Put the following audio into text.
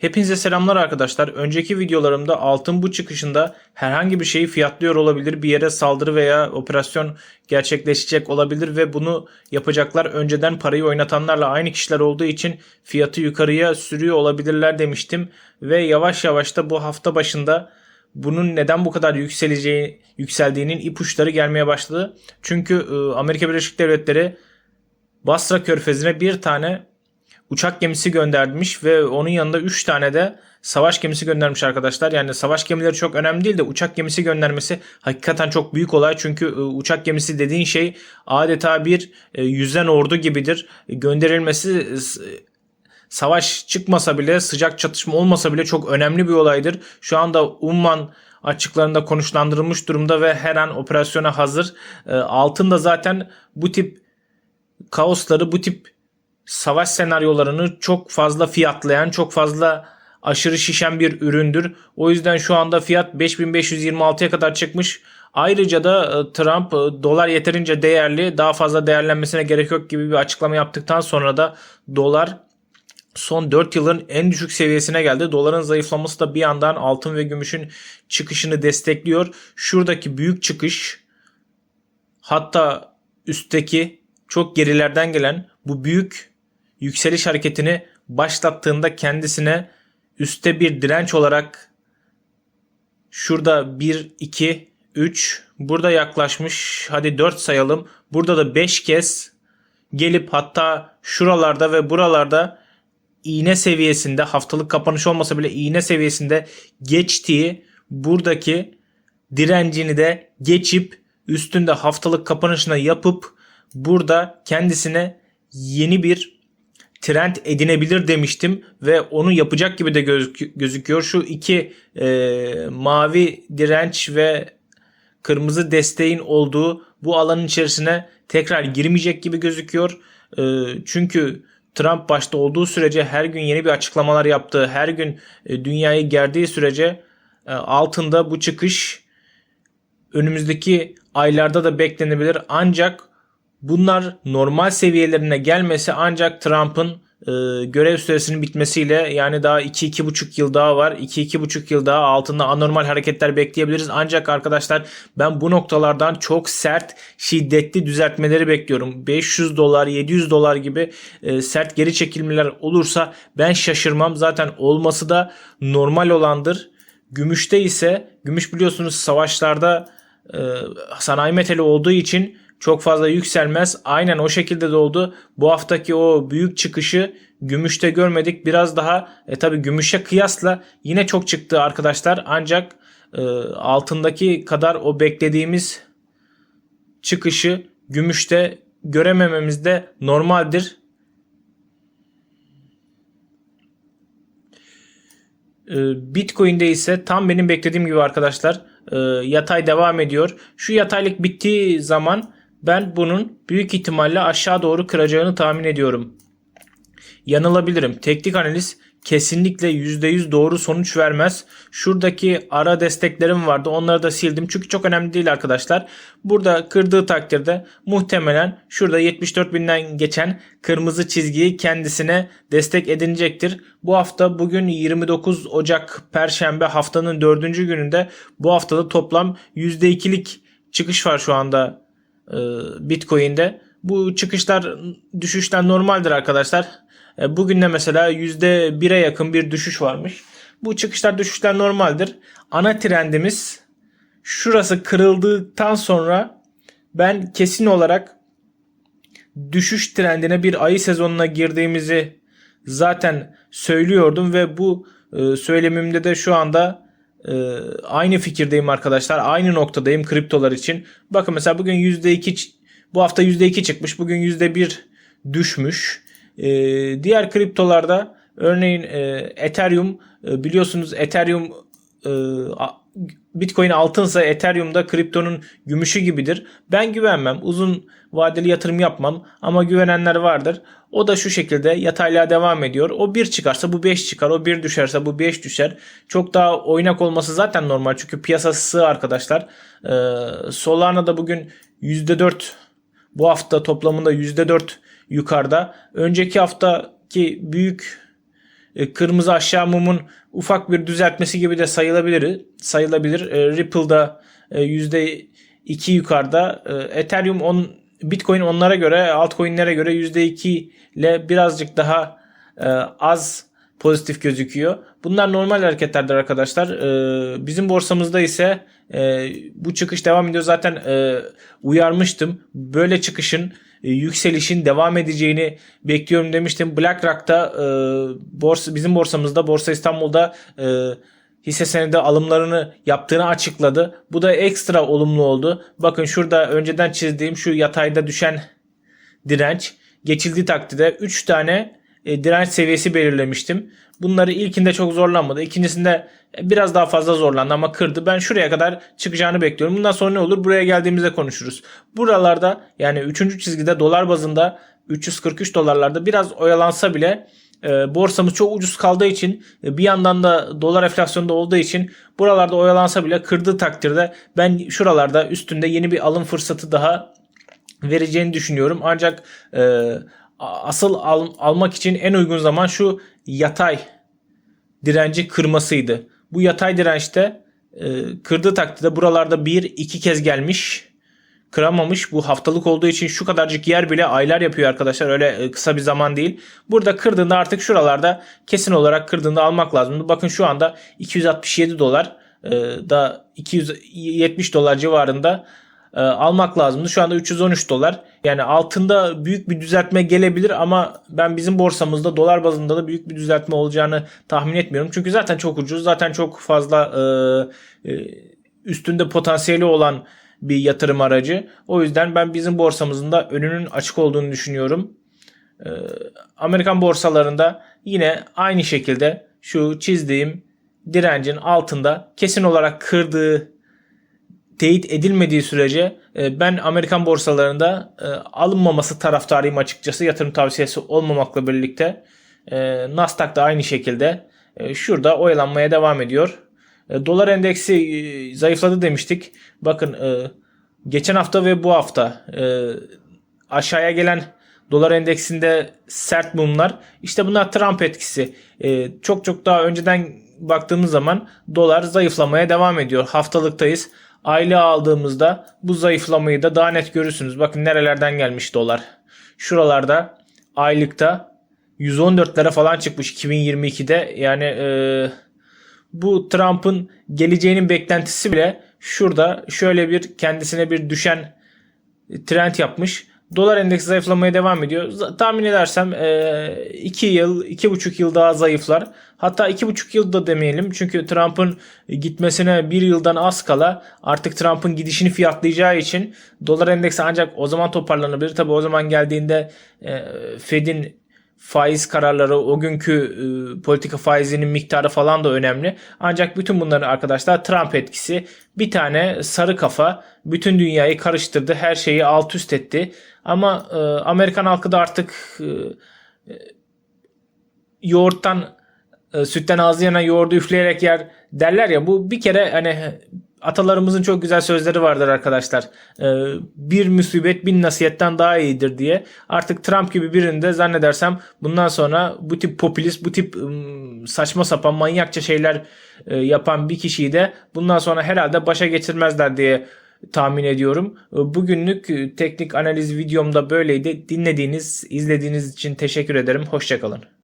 Hepinize selamlar arkadaşlar. Önceki videolarımda altın bu çıkışında herhangi bir şeyi fiyatlıyor olabilir. Bir yere saldırı veya operasyon gerçekleşecek olabilir ve bunu yapacaklar önceden parayı oynatanlarla aynı kişiler olduğu için fiyatı yukarıya sürüyor olabilirler demiştim. Ve yavaş yavaş da bu hafta başında bunun neden bu kadar yükseleceği, yükseldiğinin ipuçları gelmeye başladı. Çünkü e, Amerika Birleşik Devletleri Basra Körfezi'ne bir tane uçak gemisi göndermiş ve onun yanında 3 tane de savaş gemisi göndermiş arkadaşlar. Yani savaş gemileri çok önemli değil de uçak gemisi göndermesi hakikaten çok büyük olay. Çünkü e, uçak gemisi dediğin şey adeta bir e, yüzen ordu gibidir. Gönderilmesi e, savaş çıkmasa bile sıcak çatışma olmasa bile çok önemli bir olaydır. Şu anda Umman açıklarında konuşlandırılmış durumda ve her an operasyona hazır. Altın da zaten bu tip kaosları bu tip savaş senaryolarını çok fazla fiyatlayan, çok fazla aşırı şişen bir üründür. O yüzden şu anda fiyat 5526'ya kadar çıkmış. Ayrıca da e, Trump e, dolar yeterince değerli, daha fazla değerlenmesine gerek yok gibi bir açıklama yaptıktan sonra da dolar son 4 yılın en düşük seviyesine geldi. Doların zayıflaması da bir yandan altın ve gümüşün çıkışını destekliyor. Şuradaki büyük çıkış hatta üstteki çok gerilerden gelen bu büyük yükseliş hareketini başlattığında kendisine üstte bir direnç olarak şurada 1, 2, 3 burada yaklaşmış hadi 4 sayalım. Burada da 5 kez gelip hatta şuralarda ve buralarda iğne seviyesinde haftalık kapanış olmasa bile iğne seviyesinde geçtiği buradaki direncini de geçip üstünde haftalık kapanışına yapıp burada kendisine yeni bir trend edinebilir demiştim ve onu yapacak gibi de gözük- gözüküyor. Şu iki e, mavi direnç ve kırmızı desteğin olduğu bu alanın içerisine tekrar girmeyecek gibi gözüküyor. E, çünkü Trump başta olduğu sürece her gün yeni bir açıklamalar yaptığı, her gün e, dünyayı gerdiği sürece e, altında bu çıkış önümüzdeki aylarda da beklenebilir. Ancak Bunlar normal seviyelerine gelmesi ancak Trump'ın e, görev süresinin bitmesiyle yani daha 2-2,5 yıl daha var. 2-2,5 yıl daha altında anormal hareketler bekleyebiliriz. Ancak arkadaşlar ben bu noktalardan çok sert, şiddetli düzeltmeleri bekliyorum. 500 dolar, 700 dolar gibi e, sert geri çekilmeler olursa ben şaşırmam. Zaten olması da normal olandır. Gümüşte ise, gümüş biliyorsunuz savaşlarda e, sanayi metali olduğu için çok fazla yükselmez. Aynen o şekilde de oldu. Bu haftaki o büyük çıkışı gümüşte görmedik. Biraz daha e, tabi gümüşe kıyasla yine çok çıktı arkadaşlar. Ancak e, altındaki kadar o beklediğimiz çıkışı gümüşte göremememiz de normaldir. E, Bitcoin'de ise tam benim beklediğim gibi arkadaşlar e, yatay devam ediyor. Şu yataylık bittiği zaman ben bunun büyük ihtimalle aşağı doğru kıracağını tahmin ediyorum. Yanılabilirim. Teknik analiz kesinlikle %100 doğru sonuç vermez. Şuradaki ara desteklerim vardı. Onları da sildim. Çünkü çok önemli değil arkadaşlar. Burada kırdığı takdirde muhtemelen şurada 74 binden geçen kırmızı çizgiyi kendisine destek edinecektir. Bu hafta bugün 29 Ocak Perşembe haftanın 4. gününde bu haftada toplam %2'lik çıkış var şu anda Bitcoin'de. Bu çıkışlar düşüşler normaldir arkadaşlar. E, bugün de mesela %1'e yakın bir düşüş varmış. Bu çıkışlar düşüşler normaldir. Ana trendimiz şurası kırıldıktan sonra ben kesin olarak düşüş trendine bir ayı sezonuna girdiğimizi zaten söylüyordum ve bu e, söylemimde de şu anda e, aynı fikirdeyim arkadaşlar. Aynı noktadayım kriptolar için. Bakın mesela bugün %2 bu hafta %2 çıkmış. Bugün %1 düşmüş. E, diğer kriptolarda örneğin e, Ethereum e, biliyorsunuz Ethereum e, Bitcoin altınsa Ethereum da kriptonun gümüşü gibidir. Ben güvenmem. Uzun vadeli yatırım yapmam ama güvenenler vardır. O da şu şekilde yataylığa devam ediyor. O 1 çıkarsa bu 5 çıkar. O 1 düşerse bu 5 düşer. Çok daha oynak olması zaten normal. Çünkü piyasası sığ arkadaşlar. Ee, Solana da bugün %4 bu hafta toplamında %4 yukarıda. Önceki haftaki büyük kırmızı aşağı mumun ufak bir düzeltmesi gibi de sayılabilir. Sayılabilir. E, Ripple'da e, %2 yukarıda. E, Ethereum on, Bitcoin onlara göre altcoin'lere göre %2 ile birazcık daha e, az pozitif gözüküyor. Bunlar normal hareketlerdir arkadaşlar. E, bizim borsamızda ise e, bu çıkış devam ediyor. Zaten e, uyarmıştım. Böyle çıkışın e, yükselişin devam edeceğini bekliyorum demiştim. BlackRock'ta e, borsa bizim borsamızda Borsa İstanbul'da e, hisse senedi alımlarını yaptığını açıkladı. Bu da ekstra olumlu oldu. Bakın şurada önceden çizdiğim şu yatayda düşen direnç geçildiği takdirde 3 tane e, direnç seviyesi belirlemiştim. Bunları ilkinde çok zorlanmadı. İkincisinde e, biraz daha fazla zorlandı ama kırdı. Ben şuraya kadar çıkacağını bekliyorum. Bundan sonra ne olur? Buraya geldiğimizde konuşuruz. Buralarda yani 3. çizgide dolar bazında 343 dolarlarda biraz oyalansa bile e, borsamız çok ucuz kaldığı için e, bir yandan da dolar enflasyonda olduğu için buralarda oyalansa bile kırdığı takdirde ben şuralarda üstünde yeni bir alım fırsatı daha vereceğini düşünüyorum. Ancak e, asıl al, almak için en uygun zaman şu yatay direnci kırmasıydı. Bu yatay dirençte e, kırdığı takdirde buralarda bir iki kez gelmiş kıramamış. Bu haftalık olduğu için şu kadarcık yer bile aylar yapıyor arkadaşlar. Öyle e, kısa bir zaman değil. Burada kırdığında artık şuralarda kesin olarak kırdığında almak lazım. Bakın şu anda 267 dolar e, da 270 dolar civarında e, almak lazımdı. Şu anda 313 dolar. Yani altında büyük bir düzeltme gelebilir ama ben bizim borsamızda dolar bazında da büyük bir düzeltme olacağını tahmin etmiyorum. Çünkü zaten çok ucuz. Zaten çok fazla e, e, üstünde potansiyeli olan bir yatırım aracı. O yüzden ben bizim borsamızın da önünün açık olduğunu düşünüyorum. E, Amerikan borsalarında yine aynı şekilde şu çizdiğim direncin altında kesin olarak kırdığı teyit edilmediği sürece e, ben Amerikan borsalarında e, alınmaması taraftarıyım açıkçası yatırım tavsiyesi olmamakla birlikte. E, Nasdaq da aynı şekilde şurada oyalanmaya devam ediyor. Dolar endeksi zayıfladı demiştik. Bakın geçen hafta ve bu hafta aşağıya gelen dolar endeksinde sert mumlar. İşte bunlar Trump etkisi. Çok çok daha önceden baktığımız zaman dolar zayıflamaya devam ediyor. Haftalıktayız aylığı aldığımızda bu zayıflamayı da daha net görürsünüz. Bakın nerelerden gelmiş dolar. Şuralarda aylıkta 114'lere falan çıkmış 2022'de. Yani e, bu Trump'ın geleceğinin beklentisi bile şurada şöyle bir kendisine bir düşen trend yapmış. Dolar endeksi zayıflamaya devam ediyor. Tahmin edersem 2 e, yıl, 2,5 yıl daha zayıflar. Hatta 2,5 yıl da demeyelim. Çünkü Trump'ın gitmesine 1 yıldan az kala artık Trump'ın gidişini fiyatlayacağı için dolar endeksi ancak o zaman toparlanabilir. Tabi o zaman geldiğinde e, Fed'in faiz kararları, o günkü e, politika faizinin miktarı falan da önemli. Ancak bütün bunların arkadaşlar Trump etkisi bir tane sarı kafa bütün dünyayı karıştırdı. Her şeyi alt üst etti. Ama e, Amerikan halkı da artık e, e yoğurttan e, sütten ağzı yanan yoğurdu üfleyerek yer derler ya bu bir kere hani atalarımızın çok güzel sözleri vardır arkadaşlar. Ee, bir musibet bin nasiyetten daha iyidir diye. Artık Trump gibi birinde zannedersem bundan sonra bu tip popülist, bu tip saçma sapan manyakça şeyler e, yapan bir kişiyi de bundan sonra herhalde başa getirmezler diye tahmin ediyorum. Ee, bugünlük e, teknik analiz videomda böyleydi. Dinlediğiniz, izlediğiniz için teşekkür ederim. Hoşçakalın.